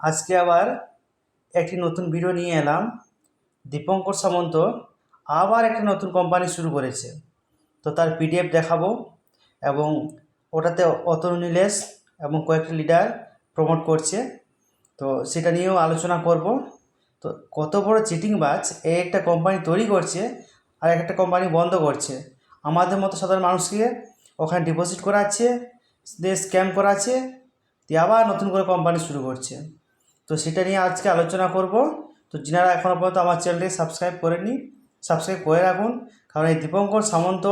আজকে আবার একটি নতুন ভিডিও নিয়ে এলাম। দীপঙ্কর সামন্ত আবার একটা নতুন কোম্পানি শুরু করেছে। তো তার পিডিএফ দেখাবো এবং ওটাতে অতনু নীলেশ এবং কয়েকটি লিডার প্রমোট করছে। তো সেটা নিয়েও আলোচনা করব। তো কত বড় চিটিংবাজ এই একটা কোম্পানি তৈরি করছে আর একটা কোম্পানি বন্ধ করছে। আমাদের মতো সাধারণ মানুষকে ওখানে ডিপোজিট করাচ্ছে, দিয়ে স্ক্যাম করাচ্ছে দিয়ে আবার নতুন করে কোম্পানি শুরু করছে। তো সেটা নিয়ে আজকে আলোচনা করব। তো যিনারা এখনও পর্যন্ত আমার চ্যানেলটি সাবস্ক্রাইব করেননি সাবস্ক্রাইব করে রাখুন। কারণ এই দীপঙ্কর সামন্ত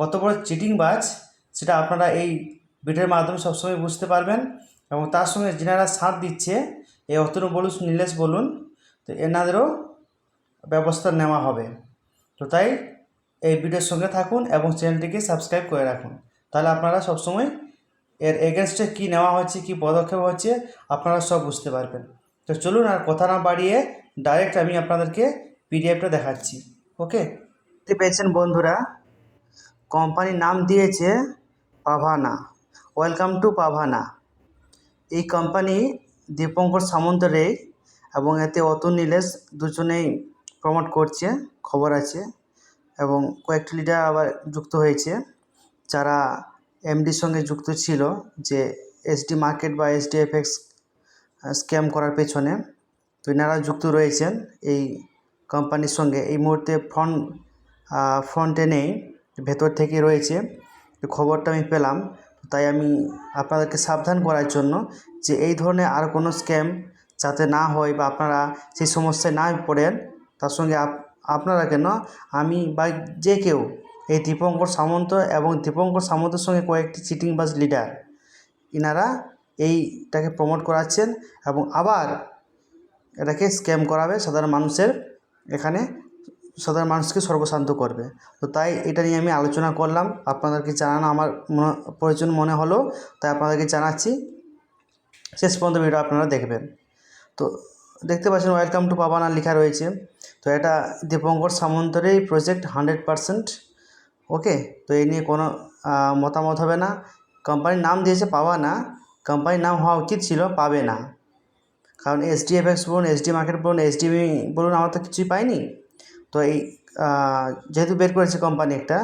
কত বড় চিটিং বাজ, সেটা আপনারা এই ভিডিওর মাধ্যমে সবসময় বুঝতে পারবেন। এবং তার সঙ্গে যিনারা সাথ দিচ্ছে, এই অতনু বলুন, নীলেশ বলুন, তো এনাদেরও ব্যবস্থা নেওয়া হবে। তো তাই এই ভিডিওর সঙ্গে থাকুন এবং চ্যানেলটিকে সাবস্ক্রাইব করে রাখুন। তাহলে আপনারা সবসময় এর এগেনস্টে কী নেওয়া হচ্ছে কী পদক্ষেপ হচ্ছে আপনারা সব বুঝতে পারবেন। তো চলুন আর কথা না বাড়িয়ে ডাইরেক্ট আমি আপনাদেরকে পিডিএফটা দেখাচ্ছি ওকে দেখতে পেয়েছেন বন্ধুরা কোম্পানির নাম দিয়েছে পাভানা ওয়েলকাম টু পাভানা। এই কোম্পানি দীপঙ্কর সামন্তরে এবং এতে অতুল নীলেশ দুজনেই প্রমোট করছে, খবর আছে, এবং কয়েকটি লিডার আবার যুক্ত হয়েছে, যারা এমডির সঙ্গে যুক্ত ছিল যে এসডি মার্কেট বা এসডিএফএক্স স্ক্যাম করার পেছনে। তো এনারা যুক্ত রয়েছেন এই কোম্পানির সঙ্গে। এই মুহূর্তে ফ্রন্ট ফ্রন্টে নেই, ভেতর থেকে রয়েছে। খবরটা আমি পেলাম। তাই আমি আপনাদেরকে সাবধান করার জন্য যে এই ধরনের আর কোনো স্ক্যাম যাতে না হয় বা আপনারা সেই সমস্যায় না পড়েন, তার সঙ্গে আপ- আপনারা কেন? আমি বা যে কেউ এই দীপঙ্কর সামন্ত এবং দীপঙ্কর সামন্তের সঙ্গে কয়েকটি চিটিংবাজ লিডার ইনারা এইটাকে প্রমোট করাচ্ছেন এবং আবার এটাকে স্ক্যাম করাবে, সাধারণ মানুষের এখানে সাধারণ মানুষকে সর্বশান্ত করবে। তো তাই এটা নিয়ে আমি আলোচনা করলাম। আপনাদেরকে জানানো আমার প্রয়োজন মনে হলো, তাই আপনাদেরকে জানাচ্ছি। শেষ পর্যন্ত ভিডিও আপনারা দেখবেন। তো দেখতে পাচ্ছেন ওয়েলকাম টু পাবানা লেখা রয়েছে। তো এটা দীপঙ্কর সামন্তরের প্রজেক্ট হান্ড্রেড পারসেন্ট ওকে? তো এই নিয়ে কোনো মতামত হবে না। কোম্পানির নাম দিয়েছে পাওয়া না। কোম্পানির নাম হওয়া উচিত ছিল, পাবে না। কারণ এসডিএফএক্স বলুন এসডি মার্কেট বলুন এসডিবি বলুন, আমার তো কিছুই পাইনি। তো এই যেহেতু বের করেছে কোম্পানি একটা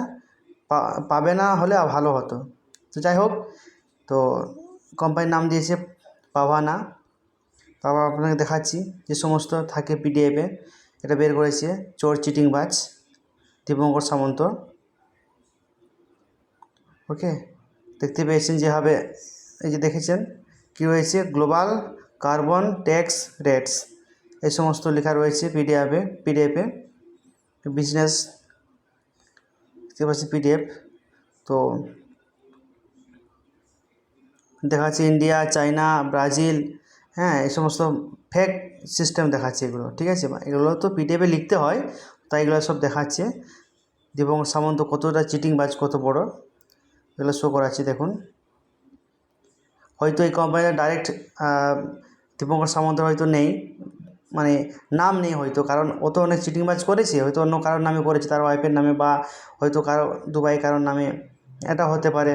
পাবে না হলে ভালো হতো। তো যাই হোক, তো কোম্পানির নাম দিয়েছে পাভানা তারপর আপনাকে দেখাচ্ছি যে সমস্ত থাকে পিডিএফে এটা বের করেছে চোর চিটিং বাজ দীপঙ্কর সামন্ত। ওকে দেখতে পেয়েছেন যেভাবে এই যে দেখেছেন, কি রয়েছে গ্লোবাল কার্বন ট্যাক্স রেটস এই সমস্ত লেখা রয়েছে পিডিএফে পিডিএফে বিজনেস দেখতে পাচ্ছি পিডিএফ তো দেখাচ্ছে ইন্ডিয়া চায়না ব্রাজিল হ্যাঁ এই সমস্ত ফেক সিস্টেম দেখাচ্ছে এগুলো, ঠিক আছে? এগুলো তো পিডিএফে লিখতে হয়, তাই এগুলো সব দেখাচ্ছে। দীপঙ্কর সামন্ত কতটা চিটিং বাজ কত বড়। এগুলো শো করাচ্ছি, দেখুন। হয়তো এই কোম্পানিটা ডাইরেক্ট দীপঙ্কর সামন্ত হয়তো নেই মানে নাম নেই হয়তো, কারণ ও তো অনেক চিটিংবাজ করেছে, হয়তো অন্য কারোর নামে করেছে, তার ওয়াইফের নামে বা হয়তো কারও, দুবাই কারোর নামে, এটা হতে পারে,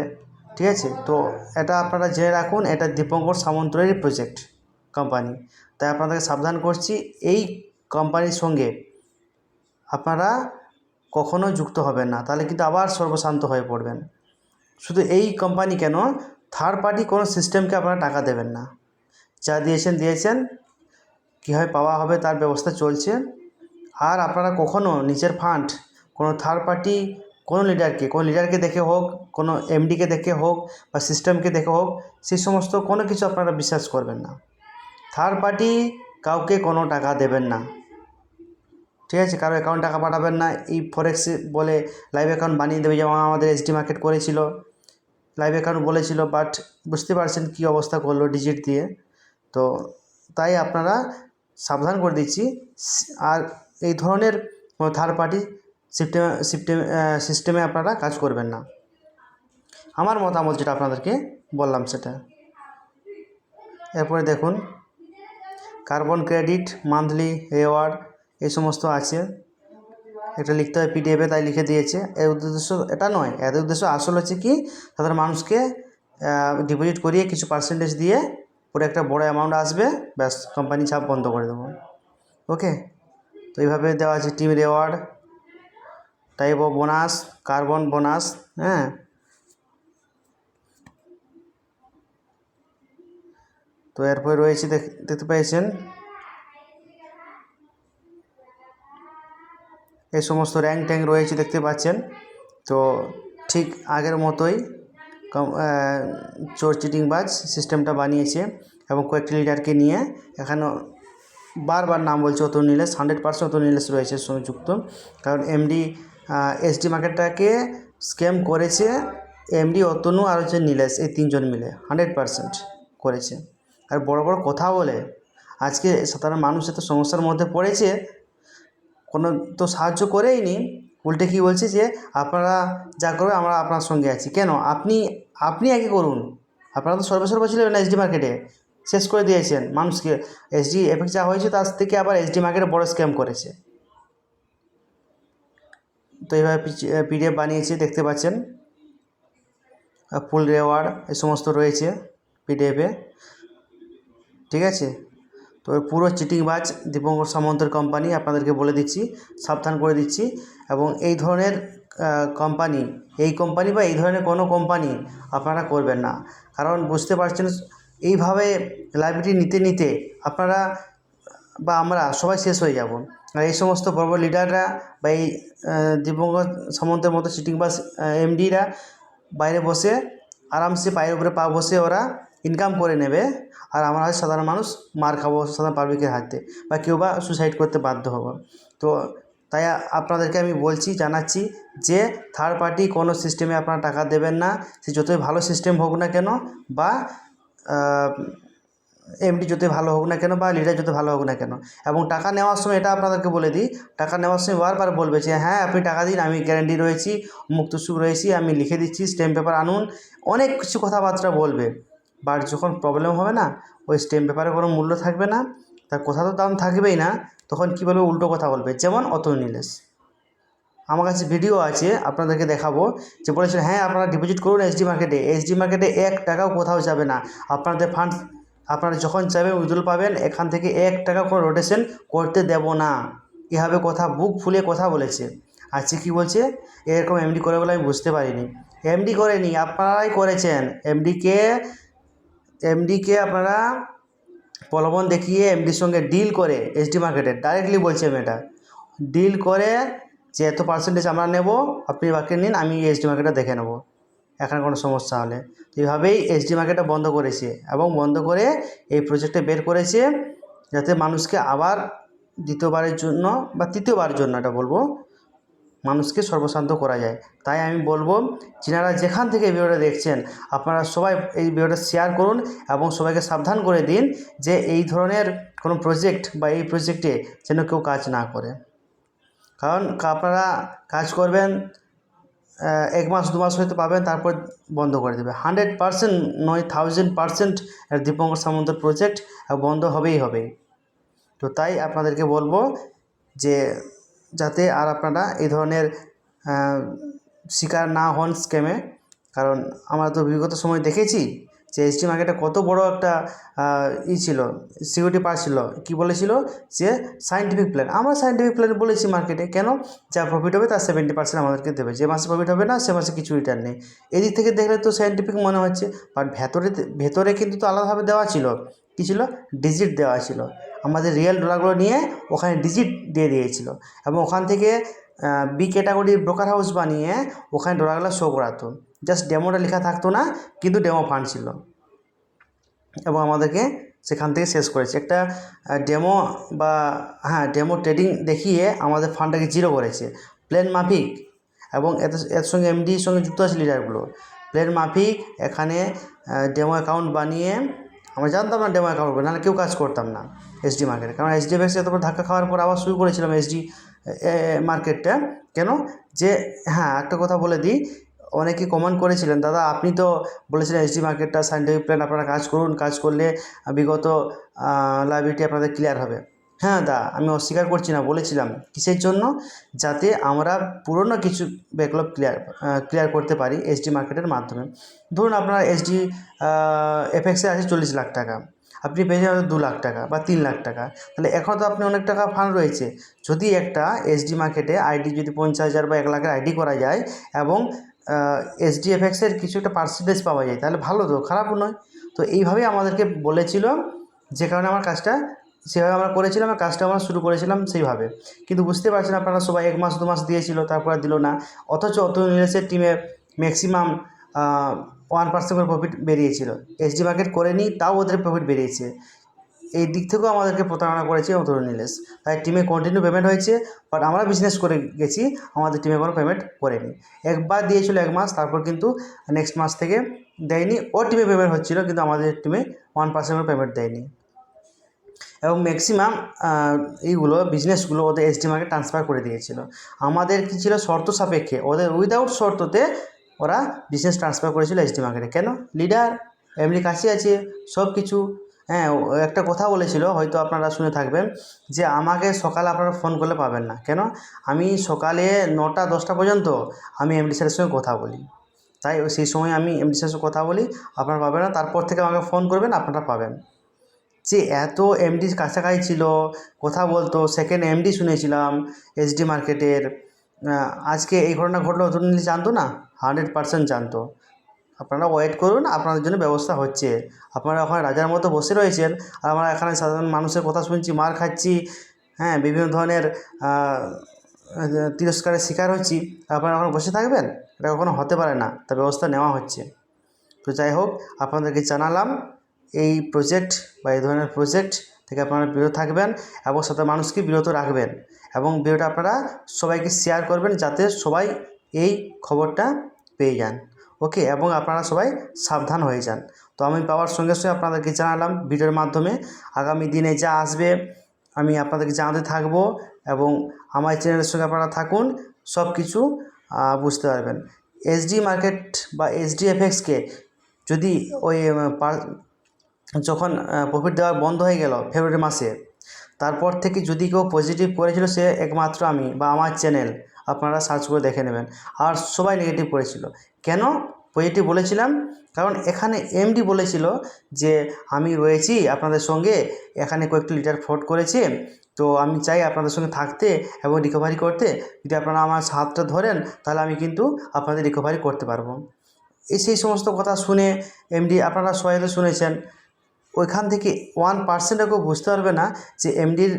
ঠিক আছে? তো এটা আপনারা জেনে রাখুন, এটা দীপঙ্কর সামন্তরেরই প্রজেক্ট কোম্পানি তাই আপনাদেরকে সাবধান করছি, এই কোম্পানির সঙ্গে আপনারা কখনো যুক্ত হবেন না, তাহলে কিন্তু আবার সর্বশান্ত হয়ে পড়বেন। শুধু এই কোম্পানি কেন থার্ড পার্টি কোনো সিস্টেমকে আপনারা টাকা দেবেন না। যা দিয়েছেন দিয়েছেন, কীভাবে পাওয়া হবে তার ব্যবস্থা চলছে। আর আপনারা কখনো নিজের ফান্ড কোনো থার্ড পার্টি কোনো লিডারকে কোনো লিডারকে দেখে হোক, কোনো এমডিকে দেখে হোক, বা সিস্টেমকে দেখে হোক, সেই সমস্ত কোনো কিছু আপনারা বিশ্বাস করবেন না। থার্ড পার্টি কাউকে কোনো টাকা দেবেন না। ঠিক আছে, কারও অ্যাকাউন্ট টাকা পাঠাবেন না। এই ফরেক্স বলে লাইভ অ্যাকাউন্ট বানিয়ে দেবে, যেমন আমাদের এসডি মার্কেট করেছিল। লাইভ অ্যাকাউন্ট বলেছিল বাট বুঝতে পারছেন কী অবস্থা করল ডিজিট দিয়ে। তো তাই আপনারা সাবধান করে দিচ্ছি। আর এই ধরনের থার্ড পার্টি সিস্টেমে সিস্টেমে সিস্টেমে আপনারা কাজ করবেন না। আমার মতামত যেটা আপনাদেরকে বললাম সেটা। এরপরে দেখুন কার্বন ক্রেডিট মান্থলি রেওয়ার্ড এই সমস্ত আছে। এটা লিখতে হয় পিডিএফে তাই লিখে দিয়েছে। এর উদ্দেশ্য এটা নয়। এর উদ্দেশ্য আসল হচ্ছে কি সাধারণ মানুষকে ডিপোজিট করিয়ে কিছু পার্সেন্টেজ দিয়ে পুরো একটা বড় অ্যামাউন্ট আসবে, ব্যাস কোম্পানি ছাপ বন্ধ করে দেবো। ওকে তো এইভাবে দেওয়া আছে team reward type of bonus carbon bonus হ্যাঁ? তো এরপরে রয়েছে, দেখ- দেখতে পেয়েছেন এই সমস্ত র্যাঙ্ক ট্যাঙ্ক রয়েছে দেখতে পাচ্ছেন। তো ঠিক আগের মতোই চোর চিটিংবাজ সিস্টেমটা বানিয়েছে এবং কয়েকটি লিডারকে নিয়ে এখানে বারবার নাম বলছে অত নিলেশ হান্ড্রেড পার্সেন্ট অত নিলেশ রয়েছে এর সঙ্গে যুক্ত। কারণ এমডি এসডি মার্কেটটাকে স্ক্যাম করেছে এমডি অতনু আর হচ্ছে নীলেশ, এই তিনজন মিলে হান্ড্রেড পার্সেন্ট করেছে। আর বড় বড় কথা বলে, আজকে সাধারণ মানুষ এত সমস্যার মধ্যে পড়েছে কোনো তো সাহায্য করেই নি। উল্টে কী বলছে যে, আপনারা যা করবে আমরা আপনার সঙ্গে আছি। কেন? আপনি আপনি আগে করুন। আপনারা তো সর্বসর্ব ছিলেন এসডি মার্কেটে শেষ করে দিয়েছেন মানুষকে। এসডি এফেক্ট যা হয়েছে তার থেকে আবার এসডি মার্কেটে বড় স্ক্যাম করেছে। তো এইভাবে পিডিএফ বানিয়েছে, দেখতে পাচ্ছেন। ফুল রেওয়ার্ড এই সমস্ত রয়েছে পিডিএফে ঠিক আছে? তো পুরো চিটিংবাজ দীপঙ্কর সামন্তের কোম্পানি আপনাদেরকে বলে দিচ্ছি, সাবধান করে দিচ্ছি এবং এই ধরনের কোম্পানি এই কোম্পানি বা এই ধরনের কোনো কোম্পানি আপনারা করবেন না। কারণ বুঝতে পারছেন, এইভাবে লাইব্রেরি নিতে নিতে আপনারা বা আমরা সবাই শেষ হয়ে যাব। আর এই সমস্ত বড় বড় লিডাররা বা এই দীপঙ্কর সামন্তের মতো চিটিংবাজ এমডিরা বাইরে বসে আরামসে পায়ের উপরে পা বসে ওরা ইনকাম করে নেবে, আর আমরা হয় সাধারণ মানুষ, মার খাব, সাধারণ পাবলিকের হাতে, বা কেউ বা সুসাইড করতে বাধ্য হব। তো তাই আপনাদেরকে আমি বলছি, জানাচ্ছি যে থার্ড পার্টি কোনো সিস্টেমে আপনারা টাকা দেবেন না, সে যতই ভালো সিস্টেম হোক না কেন, বা এমডি যতই ভালো হোক না কেন, বা লিডার যত ভালো হোক না কেন। এবং টাকা নেওয়ার সময় এটা আপনাদেরকে বলে দিই, টাকা নেওয়ার সময় বারবার বলবে যে হ্যাঁ আপনি টাকা দিন, আমি গ্যারান্টি রয়েছি, মুক্তসুখ রয়েছি, আমি লিখে দিচ্ছি স্ট্যাম্প পেপার আনুন। অনেক কিছু কথাবার্তা বলবে। বাট যখন প্রবলেম হবে না, ওই স্ট্যাম্প পেপারে কোনো মূল্য থাকবে না, তার কথা তো দাম থাকবেই না, তখন কী বলবে, উল্টো কথা বলবে। যেমন অতনু নীলেশ আমার কাছে ভিডিও আছে, আপনাদেরকে দেখাবো, যে বলেছিল হ্যাঁ আপনারা ডিপোজিট করুন এসডি মার্কেটে এসডি মার্কেটে এক টাকাও কোথাও যাবে না। আপনাদের ফান্ড আপনারা যখন চাইবেন উইথড্রল পাবেন, এখান থেকে এক টাকা কোনো রোটেশন করতে দেব না। এভাবে কথা, বুক ফুলে কথা বলেছে। আজকে কি বলছে? এরকম এমডি করে বলে আমি বুঝতে পারিনি। এমডি করেনি, আপনারাই করেছেন। এমডিকে এমডিকে আপনারা প্রলোভন দেখিয়ে এমডির সঙ্গে ডিল করে এসডি মার্কেটে ডাইরেক্টলি বলছে আমি এটা। ডিল করে যে এত পার্সেন্টেজ আমরা নেব, আপনি বাকি নিন, আমি এসডি মার্কেটটা দেখে নেব। এখানে কোনো সমস্যা হলে। তো এইভাবেই এসডি মার্কেটটা বন্ধ করেছে এবং বন্ধ করে এই প্রজেক্টে বের করেছে যাতে মানুষকে আবার দ্বিতীয়বারের জন্য বা তৃতীয়বারের জন্য এটা বলব। মানুষকে সর্বশান্ত করা যায়। তাই আমি বলব, যিনারা যেখান থেকে এই ভিডিওটা দেখছেন, আপনারা সবাই এই ভিডিওটা শেয়ার করুন এবং সবাইকে সাবধান করে দিন যে এই ধরনের কোনো প্রজেক্ট বা এই প্রজেক্টে যেন কেউ কাজ না করে। কারণ আপনারা কাজ করবেন এক মাস, দু মাস হয়তো পাবেন, তারপর বন্ধ করে দেবে। হান্ড্রেড পার্সেন্ট নয় thousand percent Dipankar Samanta project বন্ধ হবেই হবে তো তাই আপনাদেরকে বলব যে যাতে আর আপনারা এই ধরনের শিকার না হন স্ক্যামে কারণ আমরা তো বিগত সময় দেখেছি যে এসটি মার্কেটে কত বড় একটা ই ছিল সিকিউরিটি পার ছিল। কী বলেছিল? যে সাইন্টিফিক প্ল্যান আমরা সাইন্টিফিক প্ল্যান বলেছি মার্কেটে কেন? যা প্রফিট হবে তার সেভেন্টি পার্সেন্ট আমাদেরকে দেবে। যে মাসে প্রফিট হবে না, সে মাসে কিছু রিটার্ন নেই। এদিক থেকে দেখলে তো সাইন্টিফিক মনে হচ্ছে। বাট ভেতরে ভেতরে কিন্তু তো আলাদাভাবে দেওয়া ছিল। কী ছিল? ডিজিট দেওয়া ছিল। আমাদের রিয়েল ডলারগুলো নিয়ে ওখানে ডিজিট দিয়ে দিয়েছিল। এবং ওখান থেকে বি ক্যাটাগরির ব্রোকার হাউস বানিয়ে ওখানে ডলারগুলো শো করাতো। জাস্ট ডেমোটা লেখা থাকতো না, কিন্তু ডেমো ফান্ড ছিল। এবং আমাদেরকে সেখান থেকে শেষ করেছে। একটা ডেমো বা হ্যাঁ ডেমো ট্রেডিং দেখিয়ে আমাদের ফান্ডটাকে জিরো করেছে। প্লেন মাফিক। এবং এত, এর সঙ্গে এমডির সঙ্গে যুক্ত আছে লিডারগুলো প্লেন মাফিক, এখানে ডেমো অ্যাকাউন্ট বানিয়ে আমরা জানতাম না ডেমো অ্যাকাউন্ট না কেউ কাজ করতাম না এসডি মার্কেটে কারণ এসডি এফ এতবার ধাক্কা খাওয়ার পর আবার শুরু করেছিলাম এসডি মার্কেটটা কেন? যে হ্যাঁ একটা কথা বলে দিই, অনেকে কমেন্ট করেছিলেন, দাদা, আপনি তো বলেছিলেন এসডি মার্কেটটা সাইন্টিফিক প্ল্যান আপনারা কাজ করুন, কাজ করলে বিগত লাইব্রেরিটি আপনাদের ক্লিয়ার হবে। হ্যাঁ দা, আমি অস্বীকার করছি না, বলেছিলাম। কিসের জন্য? যাতে আমরা পুরনো কিছু ব্যাকলগ ক্লিয়ার ক্লিয়ার করতে পারি এসডি মার্কেটের মাধ্যমে। ধরুন আপনার এসডি এফএক্সে আছে চল্লিশ লাখ টাকা। আপনি পেয়ে যাবেন দু লাখ টাকা বা তিন লাখ টাকা। তাহলে এখন তো আপনি অনেক টাকা ফান্ড রয়েছে। যদি একটা এসডি মার্কেটে আইডি যদি পঞ্চাশ হাজার বা এক লাখের আইডি করা যায় এবং এসডিএফএক্সের কিছু একটা পার্সেন্টেজ পাওয়া যায়, তাহলে ভালো তো, খারাপও নয়। তো এইভাবেই আমাদেরকে বলেছিল, যে কারণে আমার কাজটা সেভাবে আমরা করেছিলাম আর কাজটা আমরা শুরু করেছিলাম সেইভাবে। কিন্তু বুঝতে পারছেন আপনারা সবাই এক মাস, দু মাস দিয়েছিল, তারপর দিল না। অথচ অত ইংলিশের টিমে ম্যাক্সিমাম ওয়ান পার্সেন্ট করে প্রফিট বেরিয়েছিল। এসডি মার্কেট করেনি, তাও ওদের প্রফিট বেরিয়েছে। এই দিক থেকেও আমাদেরকে প্রতারণা করেছে অতরুণ নিলেশ। তাই টিমে কন্টিনিউ পেমেন্ট হয়েছে বাট আমরা বিজনেস করে গেছি, আমাদের টিমে কোনো পেমেন্ট করেনি। একবার দিয়েছিল এক মাস, তারপর কিন্তু নেক্সট মাস থেকে দেয়নি। ও টিমে পেমেন্ট হচ্ছিল, কিন্তু আমাদের টিমে ওয়ান পার্সেন্ট করে পেমেন্ট দেয়নি। এবং ম্যাক্সিমাম এইগুলো বিজনেসগুলো ওদের এসডি মার্কেট ট্রান্সফার করে দিয়েছিল। আমাদের কী ছিল? শর্ত সাপেক্ষে। ওদের উইদাউট শর্ততে ওরা বিজনেস ট্রান্সফার করেছিল এসডি মার্কেটে কেন? লিডার এমনি কাছে আছে সব কিছু হ্যাঁ একটা কথা বলেছিল, হয়তো আপনারা শুনে থাকবেন, যে আমাকে সকালে আপনারা ফোন করলে পাবেন না। কেন? আমি সকালে নটা, দশটা পর্যন্ত আমি এমডি স্যারের সঙ্গে কথা বলি। তাই, সেই সময় আমি এমডি স্যারের সঙ্গে কথা বলি, আপনারা পাবেন না। তারপর থেকে আমাকে ফোন করবেন, আপনারা পাবেন। যে এত এমডি কাছাকাছি ছিল, কথা বলতো সেকেন্ড এমডি শুনেছিলাম এসডি মার্কেটের আজকে এই ঘটনা ঘটলো অতনুল জানতো না? হান্ড্রেড পার্সেন্ট জানতো। আপনারা ওয়েট করুন, আপনাদের জন্য ব্যবস্থা হচ্ছে। আপনারা ওখানে রাজার মতো বসে রয়েছেন, আর আমরা এখানে সাধারণ মানুষের কথা শুনছি, মার খাচ্ছি হ্যাঁ বিভিন্ন ধরনের তিরস্কারের শিকার হচ্ছি। আপনারা ওখানে বসে থাকবেন? এটা কখনো হতে পারে না। তার ব্যবস্থা নেওয়া হচ্ছে। তো যাই হোক, আপনাদেরকে জানালাম এই প্রজেক্ট বা এই ধরনের প্রজেক্ট থেকে আপনারা বিরত থাকবেন এবং সাথে মানুষকে বিরত রাখবেন এবং ভিডিওটা আপনারা সবাইকে শেয়ার করবেন যাতে সবাই এই খবরটা পেয়ে যান। ওকে এবং আপনারা সবাই সাবধান হয়ে যান। তো আমি পাওয়ার সঙ্গে সঙ্গে আপনাদেরকে জানালাম ভিডিওর মাধ্যমে। আগামী দিনে যা আসবে আমি আপনাদেরকে জানাতে থাকব এবং আমার চ্যানেলের সঙ্গে আপনারা থাকুন সব কিছু বুঝতে পারবেন। এসডি মার্কেট বা এসডিএফএক্সকে যদি ওই যখন প্রফিট দেওয়া বন্ধ হয়ে গেল ফেব্রুয়ারি মাসে, তারপর থেকে যদি কেউ পজিটিভ করেছিল সে একমাত্র আমি বা আমার চ্যানেল আপনারা সার্চ করে দেখে নেবেন। আর সবাই নেগেটিভ করেছিল। কেন? পজিটিভ বলেছিলাম, কারণ এখানে এমডি বলেছিল যে, আমি রয়েছি আপনাদের সঙ্গে, এখানে কয়েকটি লিটার ফ্রড করেছে, তো আমি চাই আপনাদের সঙ্গে থাকতে এবং রিকভারি করতে। যদি আপনারা আমার হাতটা ধরেন, তাহলে আমি কিন্তু আপনাদের রিকভারি করতে পারব। এই সেই সমস্ত কথা শুনে এমডি আপনারা সবাই শুনেছেন। ওইখান থেকে ওয়ান পার্সেন্টও কেউ বুঝতে পারবে না যে এমডির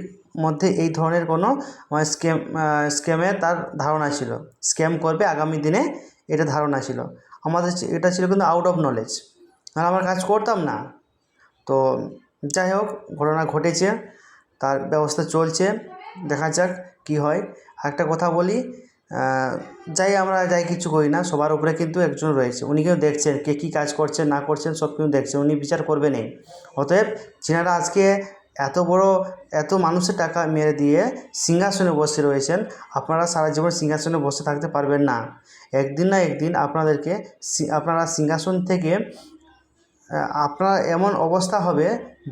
মধ্যে এই ধরনের কোনো স্ক্যাম স্ক্যামের তার ধারণা ছিল। স্ক্যাম করবে আগামী দিনে এটা ধারণা ছিল। আমাদের এটা ছিল কিন্তু আউট অফ নলেজ আর আমরা কাজ করতাম না। তো যাই হোক, ঘটনা ঘটেছে, তার ব্যবস্থা চলছে। দেখা যাক কি হয়। একটা কথা বলি যাই আমরা যাই কিছু করি না, সবার উপরে কিন্তু একজন রয়েছে। উনি কিন্তু দেখছেন, কে কী কাজ করছেন, না করছেন, সব কিন্তু দেখছেন উনি বিচার করবেনই। অতএব যিনারা আজকে এত বড়, এত মানুষের টাকা মেরে দিয়ে সিংহাসনে বসে রয়েছেন, আপনারা সারা জীবন সিংহাসনে বসে থাকতে পারবেন না। একদিন না একদিন আপনাদেরকে আপনারা সিংহাসন থেকে আপনার এমন অবস্থা হবে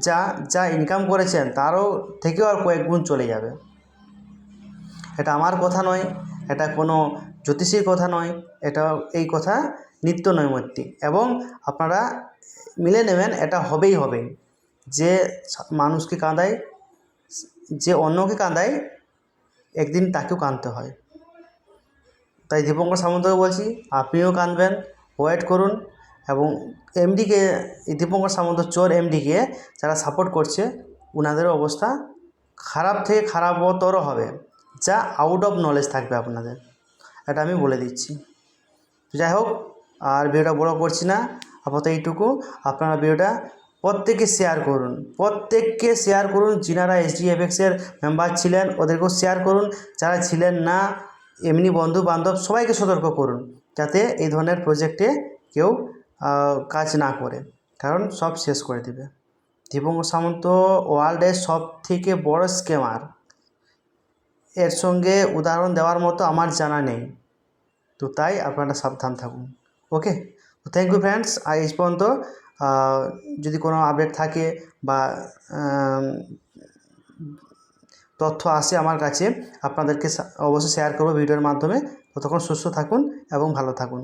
যা যা ইনকাম করেছেন, তারও থেকেও আর কয়েক গুণ চলে যাবে। এটা আমার কথা নয়। এটা কোনো জ্যোতিষীর কথা নয়, এটা এই কথা নিত্য নৈমিত্তিক। এবং আপনারা মিলে নেবেন, এটা হবেই হবে। যে মানুষকে কাঁদায়, যে অন্যকে কাঁদায়, একদিন তাকেও কাঁদতে হয়। তাই দীপঙ্কর সামন্তকে বলছি, আপনিও কাঁদবেন, ওয়েট করুন। এবং এমডিকে, এই দীপঙ্কর সামন্ত, চোর এমডিকে যারা সাপোর্ট করছে ওনাদেরও অবস্থা খারাপ থেকে খারাপতর হবে। যা আউট অফ নলেজ থাকবে আপনাদের। এটা আমি বলে দিচ্ছি। যাই হোক, আর ভিডিওটা বড় করছি না, আপাতত এইটুকু। আপনারা ভিডিওটা প্রত্যেকে শেয়ার করুন। প্রত্যেককে শেয়ার করুন, যিনারা এসডিএফএক্সের মেম্বার ছিলেন, ওদেরকেও শেয়ার করুন। যারা ছিলেন না, এমনি বন্ধু বান্ধব সবাইকে সতর্ক করুন, যাতে এই ধরনের প্রজেক্টে কেউ কাজ না করে। কারণ সব শেষ করে দেবে। দীপঙ্কর সামন্ত ওয়ার্ল্ডের সব থেকে বড় স্ক্যামার এর সঙ্গে উদাহরণ দেওয়ার মতো আমার জানা নেই। তো তাই আপনারা সাবধান থাকুন। ওকে? থ্যাংক ইউ ফ্রেন্ডস আর এই পর্যন্ত যদি কোনো আপডেট থাকে বা তথ্য আসে আমার কাছে, আপনাদেরকে অবশ্যই শেয়ার করব ভিডিওর মাধ্যমে। ততক্ষণ সুস্থ থাকুন এবং ভালো থাকুন।